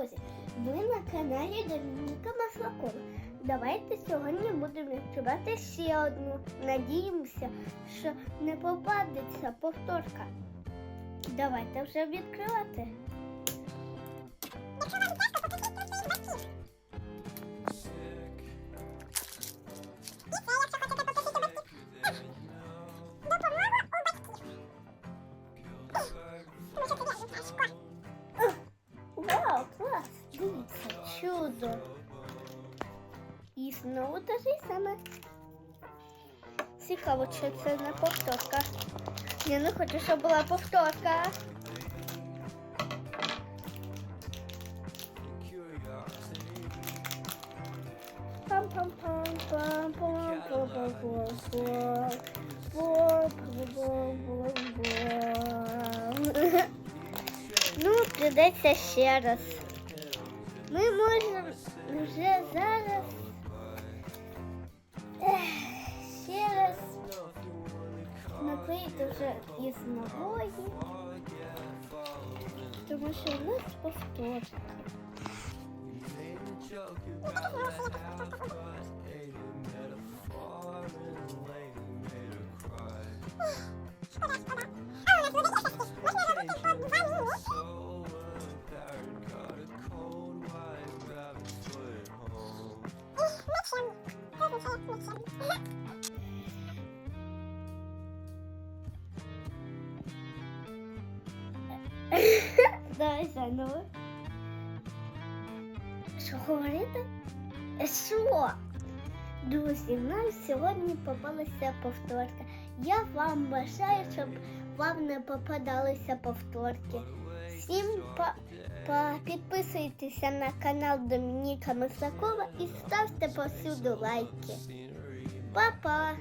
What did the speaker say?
Друзі, ви на каналі Домініка Маслакова. Давайте сьогодні будемо відкривати ще одну. Надіємося, що не попадеться повторка. Давайте вже відкривати. Яблоко, чудо. Ну, і знову те ж саме. Цікаво, чи це не повторка. Я не хочу, щоб була повторка. Ну, придеться ще раз. Ми можемо вже зараз. Ще раз. Наклеїти вже із нової, тому що у нас повторка. Давай заново. Що говорити? Що? Друзі, нам сьогодні попалася повторка. Я вам бажаю, щоб вам не попадалися повторки. Всім па- па- підписуйтеся на канал Домініка Мисакова і ставте повсюду лайки. Па-па!